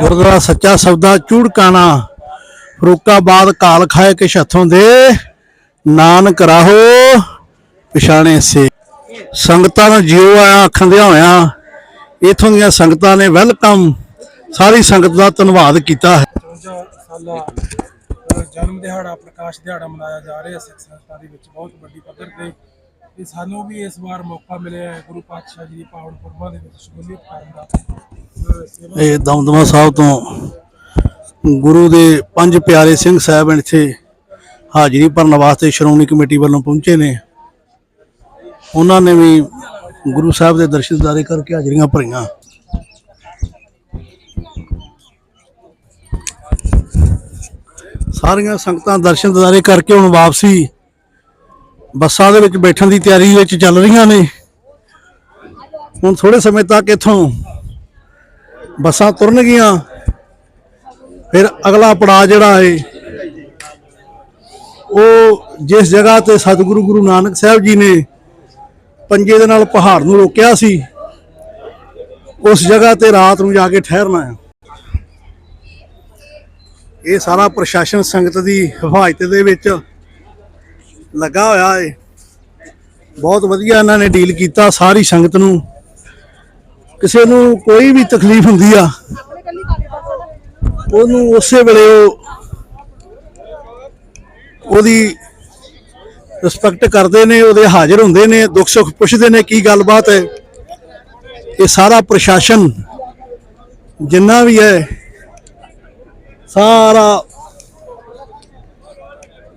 ਗੁਰਦੁਆਰਾ ਸੱਚਾ ਸੌਦਾ ਚੂੜਕਾਣਾ। ਫਰੂਕਾਬਾਦ ਕਾਲ ਖਾਏ ਕਿਛ ਹੱਥੋਂ ਦੇ। ਨਾਨਕ ਰਾਹੋ ਪਛਾਣੇ ਸੇ। ਸੰਗਤਾਂ ਨੂੰ ਜਿਉ ਆਇਆ ਆਖੰਦਿਆਂ ਹੋਇਆ। ਇਥੋਂ ਦੀਆਂ ਸੰਗਤਾਂ ਨੇ ਵੈਲਕਮ। ਸਾਰੀ ਸੰਗਤ ਦਾ ਧੰਨਵਾਦ ਕੀਤਾ ਹੈ। ਜਨਮ ਦਿਹਾੜਾ, ਪ੍ਰਕਾਸ਼ ਦਿਹਾੜਾ ਮਨਾਇਆ ਜਾ ਰਿਹਾ। ਸਿੱਖ ਸੰਸਥਾ ਦੇ ਵਿੱਚ ਬਹੁਤ ਵੱਡੀ ਪੱਧਰ ਤੇ ਤੇ ਸਾਨੂੰ ਵੀ ਇਸ ਵਾਰ ਮੌਕਾ ਮਿਲਿਆ ਹੈ ਗੁਰੂ ਪਾਤਸ਼ਾਹ ਜੀ ਦੀ ਪਾਵਨ ਪੁਰਬਾਂ ਦੇ ਵਿੱਚ ਸ਼ਮੂਲੀਅਤ ਕਰਨ ਦਾ। ਇਹ ਦਮਦਮਾ ਸਾਹਿਬ ਤੋਂ ਗੁਰੂ ਦੇ ਪੰਜ ਪਿਆਰੇ ਸਿੰਘ ਸਾਹਿਬ ਇੱਥੇ ਹਾਜ਼ਰੀ ਭਰਨ ਵਾਸਤੇ ਸ਼੍ਰੋਮਣੀ ਕਮੇਟੀ ਵੱਲੋਂ ਪਹੁੰਚੇ ਨੇ। ਉਹਨਾਂ ਨੇ ਵੀ ਗੁਰੂ ਸਾਹਿਬ ਦੇ ਦਰਸ਼ਨ ਦਿਦਾਰੇ ਕਰਕੇ ਹਾਜ਼ਰੀਆਂ ਭਰੀਆਂ। ਸਾਰੀਆਂ ਸੰਗਤਾਂ ਦਰਸ਼ਨ ਦਿਦਾਰੇ ਕਰਕੇ ਹੁਣ ਵਾਪਸੀ ਬੱਸਾਂ ਦੇ ਵਿੱਚ ਬੈਠਣ ਦੀ ਤਿਆਰੀ ਵਿੱਚ ਚੱਲ ਰਹੀਆਂ ਨੇ। ਹੁਣ ਥੋੜੇ ਸਮੇਂ ਤੱਕ ਇੱਥੋਂ ਬੱਸਾਂ ਤੁਰਨਗੀਆਂ। ਫਿਰ ਅਗਲਾ ਪੜਾਅ ਜਿਹੜਾ ਹੈ, ਉਹ ਜਿਸ ਜਗ੍ਹਾ ਤੇ ਸਤਿਗੁਰੂ ਗੁਰੂ ਨਾਨਕ ਸਾਹਿਬ ਜੀ ਨੇ ਪੰਜੇ ਦੇ ਨਾਲ ਪਹਾੜ ਨੂੰ ਰੋਕਿਆ ਸੀ, ਉਸ ਜਗ੍ਹਾ ਤੇ ਰਾਤ ਨੂੰ ਜਾ ਕੇ ਠਹਿਰਨਾ ਹੈ। ਇਹ ਸਾਰਾ ਪ੍ਰਸ਼ਾਸਨ ਸੰਗਤ ਦੀ ਹਿਫਾਜ਼ਤ ਦੇ ਵਿੱਚ ਲੱਗਾ ਹੋਇਆ ਹੈ ਬਹੁਤ ਵਧੀਆ ਇਹਨਾਂ ਨੇ ਡੀਲ ਕੀਤਾ ਸਾਰੀ ਸੰਗਤ ਨੂੰ। ਕਿਸੇ ਨੂੰ ਕੋਈ ਵੀ ਤਕਲੀਫ ਹੁੰਦੀ ਆ, ਉਹਨੂੰ ਉਸੇ ਵੇਲੇ ਉਹ ਉਹਦੀ ਰਿਸਪੈਕਟ ਕਰਦੇ ਨੇ, ਉਹਦੇ ਹਾਜ਼ਰ ਹੁੰਦੇ ਨੇ, ਦੁੱਖ ਸੁੱਖ ਪੁੱਛਦੇ ਨੇ ਕੀ ਗੱਲਬਾਤ ਹੈ। ਇਹ ਸਾਰਾ ਪ੍ਰਸ਼ਾਸਨ ਜਿੰਨਾ ਵੀ ਹੈ, ਸਾਰਾ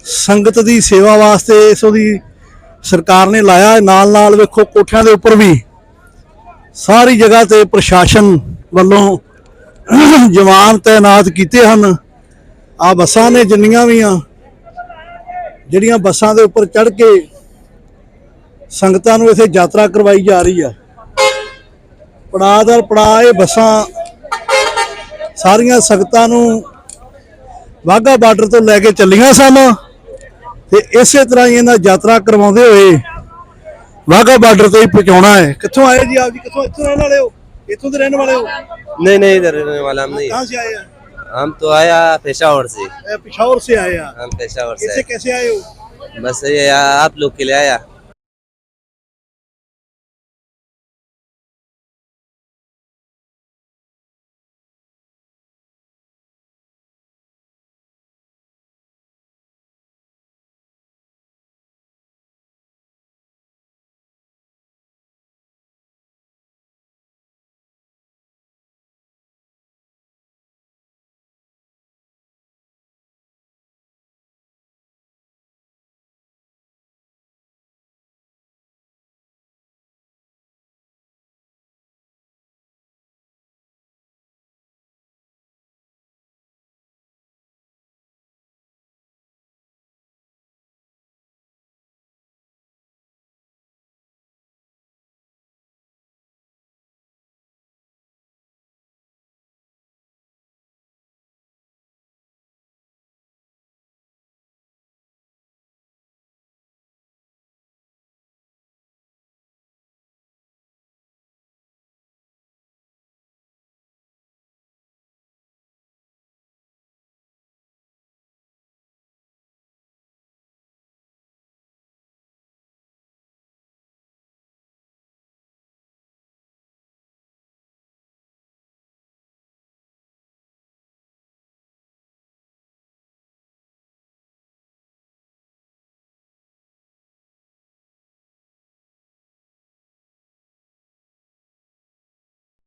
ਸੰਗਤ ਦੀ ਸੇਵਾ ਵਾਸਤੇ ਇਸ ਉਹਦੀ ਸਰਕਾਰ ਨੇ ਲਾਇਆ। ਨਾਲ ਨਾਲ ਵੇਖੋ ਕੋਠਿਆਂ ਦੇ ਉੱਪਰ ਵੀ ਸਾਰੀ ਜਗ੍ਹਾ ਤੇ ਪ੍ਰਸ਼ਾਸਨ ਵੱਲੋਂ ਜਵਾਨ ਤਾਇਨਾਤ ਕੀਤੇ ਹਨ। ਆ ਬੱਸਾਂ ਨੇ ਜਿੰਨੀਆਂ ਵੀ ਆ, ਜਿਹੜੀਆਂ ਬੱਸਾਂ ਦੇ ਉੱਪਰ ਚੜ ਕੇ ਸੰਗਤਾਂ ਨੂੰ ਇੱਥੇ ਯਾਤਰਾ ਕਰਵਾਈ ਜਾ ਰਹੀ ਆ। ਪੜਾਅ ਦਰ ਪੜਾਅ ਇਹ ਬੱਸਾਂ ਸਾਰੀਆਂ ਸੰਗਤਾਂ ਨੂੰ ਵਾਹਗਾ ਬਾਰਡਰ ਤੋਂ ਲੈ ਕੇ ਚੱਲੀਆਂ ਸਨ ਤੇ ਇਸੇ ਤਰ੍ਹਾਂ ਹੀ ਇਹਨਾਂ ਯਾਤਰਾ ਕਰਵਾਉਂਦੇ ਹੋਏ ਵਾਹਗਾ ਬਾਰਡਰ ਤੇ ਹੀ ਪਹੁੰਚਾਉਣਾ ਹੈ ਕਿੱਥੋਂ ਆਏ ਜੀ ਆਪ ਜੀ ਕਿੱਥੋਂ ਇੱਥੋਂ ਰਹਿਣ ਵਾਲੇ ਹੋ ਇੱਥੋਂ ਦੇ ਰਹਿਣ ਵਾਲੇ ਹੋ नहीं नहीं इधर रहने वाला हम नहीं कहाँ से आए हैं हम तो आया पेशावर से ए, पिशावर से आए हैं हम पेशावर से कैसे कैसे आए हो आए। बस ये आप लोग के लिए आया